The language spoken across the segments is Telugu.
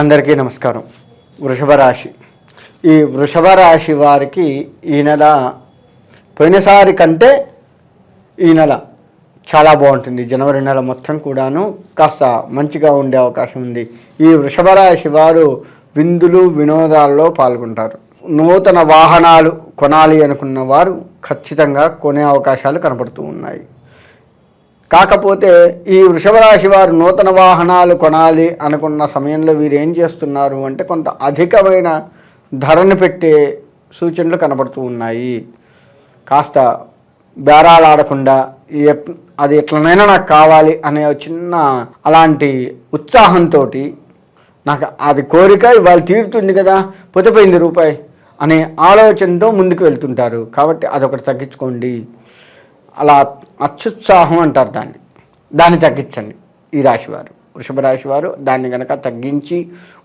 అందరికీ నమస్కారం. వృషభ రాశి. ఈ వృషభ రాశి వారికి ఈ నెల పోయినసారి కంటే ఈ నెల చాలా బాగుంటుంది. జనవరి నెల మొత్తం కూడాను కాస్త మంచిగా ఉండే అవకాశం ఉంది. ఈ వృషభ రాశి వారు విందులు వినోదాల్లో పాల్గొంటారు. నూతన వాహనాలు కొనాలి అనుకున్న వారు ఖచ్చితంగా కొనే అవకాశాలు కనపడుతూ ఉన్నాయి. కాకపోతే ఈ వృషభ రాశి వారు నూతన వాహనాలు కొనాలి అనుకున్న సమయంలో వీరు ఏం చేస్తున్నారు అంటే కొంత అధికమైన ధరను పెట్టే సూచనలు కనబడుతూ ఉన్నాయి. కాస్త బేరాలు ఆడకుండా అది ఎట్లనైనా నాకు కావాలి అనే చిన్న అలాంటి ఉత్సాహంతో నాకు అది కోరిక ఇవాళ తీరుతుంది కదా పొతిపోయింది రూపాయి అనే ఆలోచనతో ముందుకు వెళ్తుంటారు. కాబట్టి అదొకటి తగ్గించుకోండి. అలా అత్యుత్సాహం అంటారు దాన్ని. దాన్ని తగ్గించండి ఈ రాశివారు. వృషభ రాశి వారు దాన్ని కనుక తగ్గించి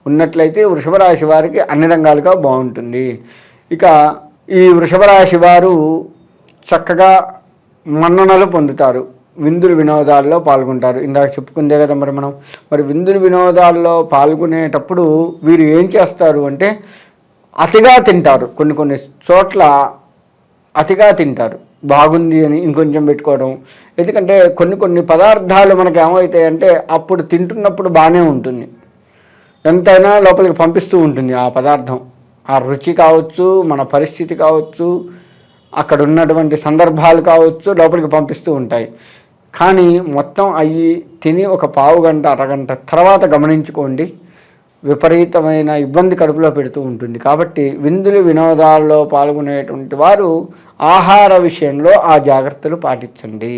ఉన్నట్లయితే వృషభ రాశి వారికి అన్ని రంగాలుగా బాగుంటుంది. ఇక ఈ వృషభ రాశి వారు చక్కగా మన్ననలు పొందుతారు. విందులు వినోదాల్లో పాల్గొంటారు. ఇందాక చెప్పుకుందే కదా మరి మనం. మరి విందులు వినోదాల్లో పాల్గొనేటప్పుడు వీరు ఏం చేస్తారు అంటే అతిగా తింటారు. కొన్ని కొన్ని చోట్ల అతిగా తింటారు. బాగుంది అని ఇంకొంచెం పెట్టుకోవడం. ఎందుకంటే కొన్ని కొన్ని పదార్థాలు మనకి ఏమవుతాయంటే అప్పుడు తింటున్నప్పుడు బాగానే ఉంటుంది. ఎంతైనా లోపలికి పంపిస్తూ ఉంటుంది ఆ పదార్థం. ఆ రుచి కావచ్చు మన పరిస్థితి కావచ్చు అక్కడ ఉన్నటువంటి సందర్భాలు కావచ్చు లోపలికి పంపిస్తూ ఉంటాయి. కానీ మొత్తం అయ్యి తిని ఒక పావు గంట అరగంట తర్వాత గమనించుకోండి. విపరీతమైన ఇబ్బంది కడుపులో పెడుతూ ఉంటుంది. కాబట్టి విందులు వినోదాల్లో పాల్గొనేటువంటి వారు ఆహార విషయంలో ఆ జాగ్రత్తలు పాటించండి.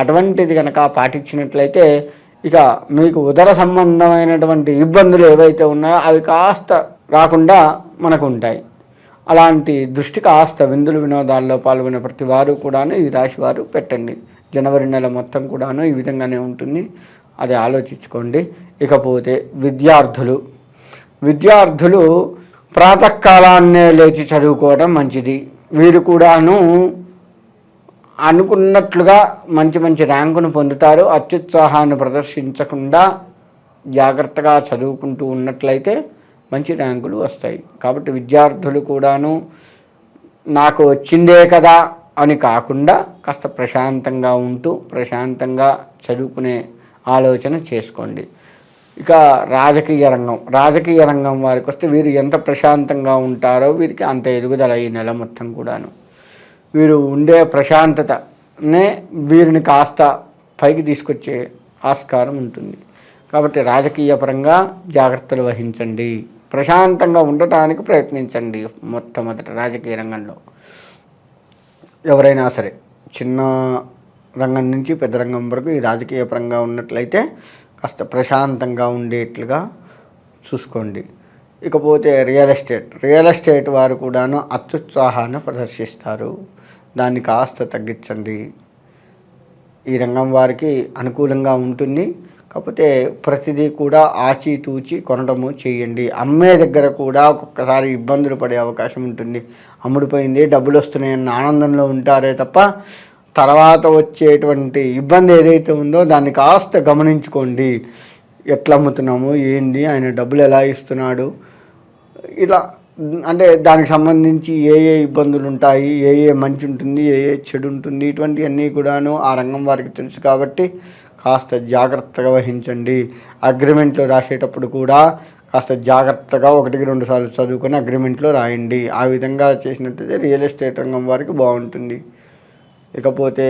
అటువంటిది కనుక పాటించినట్లయితే ఇక మీకు ఉదర సంబంధమైనటువంటి ఇబ్బందులు ఏవైతే ఉన్నాయో అవి కాస్త రాకుండా మనకు ఉంటాయి. అలాంటి దృష్టి కాస్త విందులు వినోదాల్లో పాల్గొనే ప్రతి వారు కూడాను ఈ రాశి వారు పెట్టండి. జనవరి నెల మొత్తం కూడాను ఈ విధంగానే ఉంటుంది. అది ఆలోచించుకోండి. ఇకపోతే విద్యార్థులు. విద్యార్థులు ప్రాతకాలాన్నే లేచి చదువుకోవడం మంచిది. వీరు కూడాను అనుకున్నట్లుగా మంచి మంచి ర్యాంకును పొందుతారు. అత్యుత్సాహాన్ని ప్రదర్శించకుండా జాగ్రత్తగా చదువుకుంటూ ఉన్నట్లయితే మంచి ర్యాంకులు వస్తాయి. కాబట్టి విద్యార్థులు కూడాను నాకు వచ్చిందే కదా అని కాకుండా కాస్త ప్రశాంతంగా ఉంటూ ప్రశాంతంగా చదువుకునే ఆలోచన చేసుకోండి. ఇక రాజకీయ రంగం రాజకీయ రంగం వారికి వస్తే వీరు ఎంత ప్రశాంతంగా ఉంటారో వీరికి అంత ఎదుగుదల ఈ నెల మొత్తం కూడాను. వీరు ఉండే ప్రశాంతతనే వీరిని కాస్త పైకి తీసుకొచ్చే ఆస్కారం ఉంటుంది. కాబట్టి రాజకీయ పరంగా జాగ్రత్తలు వహించండి. ప్రశాంతంగా ఉండటానికి ప్రయత్నించండి మొట్టమొదట రాజకీయ రంగంలో. ఎవరైనా సరే చిన్న రంగం నుంచి పెద్ద రంగం వరకు ఈ రాజకీయ పరంగా ఉన్నట్లయితే కాస్త ప్రశాంతంగా ఉండేట్లుగా చూసుకోండి. ఇకపోతే రియల్ ఎస్టేట్ రియల్ ఎస్టేట్ వారు కూడాను అత్యుత్సాహాన్ని ప్రదర్శిస్తారు. దాన్ని కాస్త తగ్గించండి. ఈ రంగం వారికి అనుకూలంగా ఉంటుంది. కాకపోతే ప్రతిదీ కూడా ఆచితూచి కొనడము చేయండి. అమ్మే దగ్గర కూడా ఒక్కొక్కసారి ఇబ్బందులు పడే అవకాశం ఉంటుంది. అమ్ముడిపోయింది డబ్బులు వస్తున్నాయన్న ఆనందంలో ఉంటారే తప్ప తర్వాత వచ్చేటువంటి ఇబ్బంది ఏదైతే ఉందో దాన్ని కాస్త గమనించుకోండి. ఎట్లా అమ్ముతున్నాము? ఏంది? ఆయన డబ్బులు ఎలా ఇస్తున్నాడు? ఇలా అంటే దానికి సంబంధించి ఏ ఏ ఇబ్బందులు ఉంటాయి? ఏ ఏ మంచి ఉంటుంది? ఏ ఏ చెడు ఉంటుంది? ఇటువంటివన్నీ కూడాను ఆ రంగం వారికి తెలుసు కాబట్టి కాస్త జాగ్రత్తగా వహించండి. అగ్రిమెంట్లో రాసేటప్పుడు కూడా కాస్త జాగ్రత్తగా ఒకటికి రెండు సార్లు చదువుకొని అగ్రిమెంట్లో రాయండి. ఆ విధంగా చేసినట్టయితే రియల్ ఎస్టేట్ రంగం వారికి బాగుంటుంది. ఇకపోతే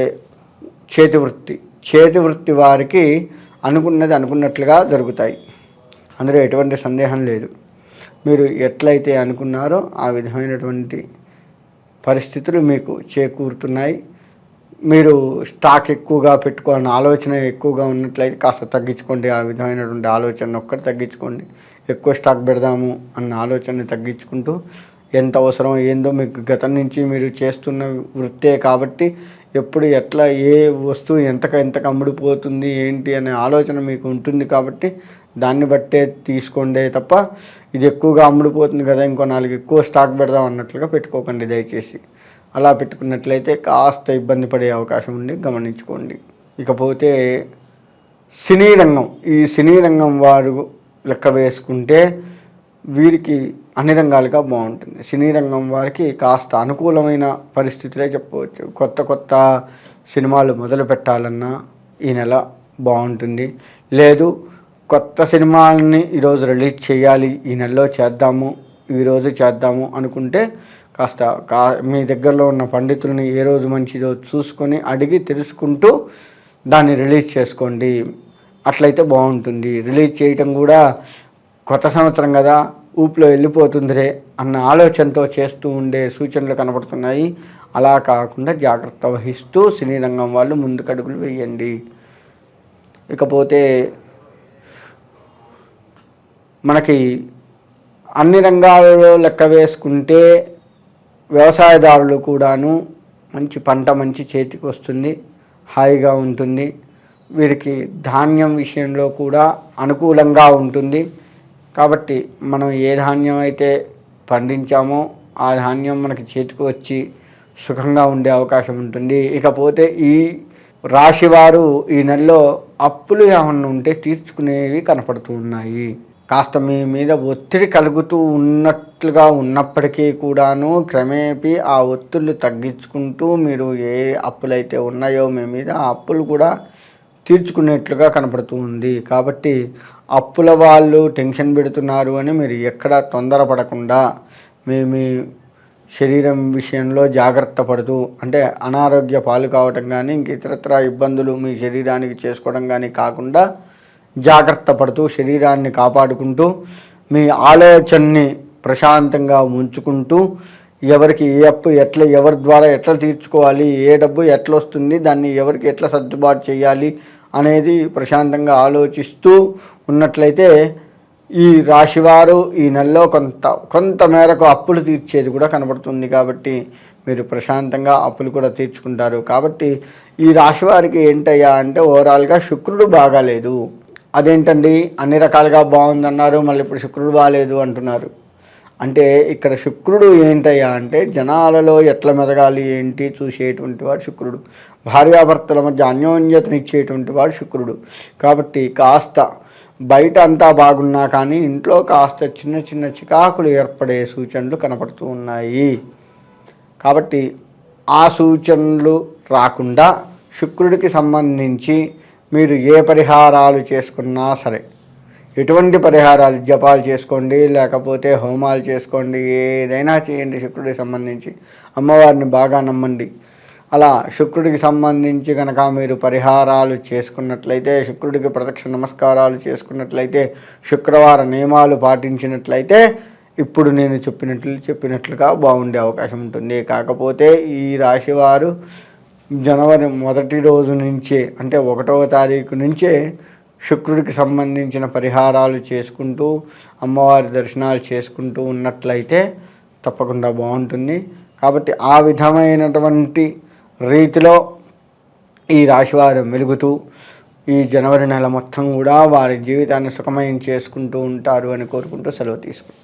చేతి వృత్తి చేతి వృత్తి వారికి అనుకున్నది అనుకున్నట్లుగా జరుగుతాయి. అందులో ఎటువంటి సందేహం లేదు. మీరు ఎట్లయితే అనుకున్నారో ఆ విధమైనటువంటి పరిస్థితులు మీకు చేకూరుతున్నాయి. మీరు స్టాక్ ఎక్కువగా పెట్టుకోవాలని ఆలోచన ఎక్కువగా ఉన్నట్లయితే కాస్త తగ్గించుకోండి. ఆ విధమైనటువంటి ఆలోచన ఒక్కటి తగ్గించుకోండి. ఎక్కువ స్టాక్ పెడదాము అన్న ఆలోచన తగ్గించుకుంటూ ఎంత అవసరం ఏందో మీకు గతం నుంచి మీరు చేస్తున్న వృత్తే కాబట్టి ఎప్పుడు ఎట్లా ఏ వస్తువు ఎంత ఎంతకు అమ్ముడుపోతుంది ఏంటి అనే ఆలోచన మీకు ఉంటుంది కాబట్టి దాన్ని బట్టే తీసుకోండి తప్ప ఇది ఎక్కువగా అమ్ముడుపోతుంది కదా ఇంకో నాలుగు ఎక్కువ స్టాక్ పెడదాం అన్నట్లుగా పెట్టుకోకండి దయచేసి. అలా పెట్టుకున్నట్లయితే కాస్త ఇబ్బంది పడే అవకాశం ఉంది గమనించుకోండి. ఇకపోతే సినీ రంగం ఈ సినీ రంగం వారు లెక్క వేసుకుంటే వీరికి అన్ని రంగాలుగా బాగుంటుంది. సినీ రంగం వారికి కాస్త అనుకూలమైన పరిస్థితులే చెప్పవచ్చు. కొత్త కొత్త సినిమాలు మొదలు పెట్టాలన్నా ఈ నెల బాగుంటుంది. లేదు కొత్త సినిమాలని ఈరోజు రిలీజ్ చేయాలి ఈ నెలలో చేద్దాము ఈరోజు చేద్దాము అనుకుంటే కాస్త కా మీ దగ్గరలో ఉన్న పండితులని ఏ రోజు మంచిదో చూసుకొని అడిగి తెలుసుకుంటూ దాన్ని రిలీజ్ చేసుకోండి. అట్లయితే బాగుంటుంది. రిలీజ్ చేయటం కూడా కొత్త సంవత్సరం కదా. ఊపిలో వెళ్ళిపోతుందిరే అన్న ఆలోచనతో చేస్తూ ఉండే సూచనలు కనబడుతున్నాయి అలా కాకుండా జాగ్రత్త వహిస్తూ సినీ రంగం వాళ్ళు ముందుకడుగులు వేయండి. ఇకపోతే మనకి అన్ని రంగాలలో లెక్క వేసుకుంటే వ్యవసాయదారులు కూడాను మంచి పంట మంచి చేతికి వస్తుంది హాయిగా ఉంటుంది. వీరికి ధాన్యం విషయంలో కూడా అనుకూలంగా ఉంటుంది. కాబట్టి మనం ఏ ధాన్యం అయితే పండించామో ఆ ధాన్యం మనకి చేతికి వచ్చి సుఖంగా ఉండే అవకాశం ఉంటుంది. ఇకపోతే ఈ రాశివారు ఈ నెలలో అప్పులు ఏమన్నా ఉంటే తీర్చుకునేవి కనపడుతూ ఉన్నాయి. కాస్త మీ మీద ఒత్తిడి కలుగుతూ ఉన్నట్లుగా ఉన్నప్పటికీ కూడాను క్రమేపీ ఆ ఒత్తిళ్ళు తగ్గించుకుంటూ మీరు ఏ అప్పులైతే ఉన్నాయో మీ మీద ఆ అప్పులు కూడా తీర్చుకునేట్లుగా కనపడుతూ ఉంది. కాబట్టి అప్పుల వాళ్ళు టెన్షన్ పెడుతున్నారు అని మీరు ఎక్కడ తొందరపడకుండా మీ మీ శరీరం విషయంలో జాగ్రత్త పడుతూ అంటే అనారోగ్య పాలు కావటం కానీ ఇంక ఇతరత్ర ఇబ్బందులు మీ శరీరానికి చేసుకోవడం కానీ కాకుండా జాగ్రత్త పడుతూ శరీరాన్ని కాపాడుకుంటూ మీ ఆలోచనని ప్రశాంతంగా ఉంచుకుంటూ ఎవరికి ఏ అప్పు ఎట్లా ఎవరి ద్వారా ఎట్లా తీర్చుకోవాలి ఏ డబ్బు ఎట్లా వస్తుంది దాన్ని ఎవరికి ఎట్లా సర్దుబాటు చేయాలి అనేది ప్రశాంతంగా ఆలోచిస్తూ ఉన్నట్లయితే ఈ రాశివారు ఈ నెలలో కొంత కొంత మేరకు అప్పులు తీర్చేది కూడా కనబడుతుంది కాబట్టి మీరు ప్రశాంతంగా అప్పులు కూడా తీర్చుకుంటారు. కాబట్టి ఈ రాశి వారికి ఏంటయ్యా అంటే ఓవరాల్గా శుక్రుడు బాగాలేదు. అదేంటండి? అన్ని రకాలుగా బాగుందన్నారు మళ్ళీ ఇప్పుడు శుక్రుడు బాగాలేదు అంటున్నారు. అంటే ఇక్కడ శుక్రుడు ఏంటయ్యా అంటే జనాలలో ఎట్లా మెదగాలి ఏంటి చూసేటువంటి వాడు శుక్రుడు. భార్యాభర్తల మధ్య అన్యోన్యతనిచ్చేటువంటి వాడు శుక్రుడు. కాబట్టి కాస్త బయట అంతా బాగున్నా కానీ ఇంట్లో కాస్త చిన్న చిన్న చికాకులు ఏర్పడే సూచనలు కనపడుతూ ఉన్నాయి. కాబట్టి ఆ సూచనలు రాకుండా శుక్రుడికి సంబంధించి మీరు ఏ పరిహారాలు చేసుకున్నా సరే ఎటువంటి పరిహారాలు జపాలు చేసుకోండి లేకపోతే హోమాలు చేసుకోండి ఏదైనా చేయండి శుక్రుడికి సంబంధించి. అమ్మవారిని బాగా నమ్మండి. అలా శుక్రుడికి సంబంధించి కనుక మీరు పరిహారాలు చేసుకున్నట్లయితే శుక్రుడికి ప్రదక్షిణ నమస్కారాలు చేసుకున్నట్లయితే శుక్రవార నియమాలు పాటించినట్లయితే ఇప్పుడు నేను చెప్పినట్లు చెప్పినట్లుగా బాగుండే అవకాశం ఉంటుంది. కాకపోతే ఈ రాశివారు జనవరి మొదటి రోజు నుంచే అంటే ఒకటవ తారీఖు నుంచే శుక్రుడికి సంబంధించిన పరిహారాలు చేసుకుంటూ అమ్మవారి దర్శనాలు చేసుకుంటూ ఉన్నట్లయితే తప్పకుండా బాగుంటుంది. కాబట్టి ఆ విధమైనటువంటి రీతిలో ఈ రాశివారు మెలుగుతూ ఈ జనవరి నెల మొత్తం కూడా వారి జీవితాన్ని సుఖమయం చేసుకుంటూ ఉంటారు అని కోరుకుంటూ సెలవు తీసుకుంటారు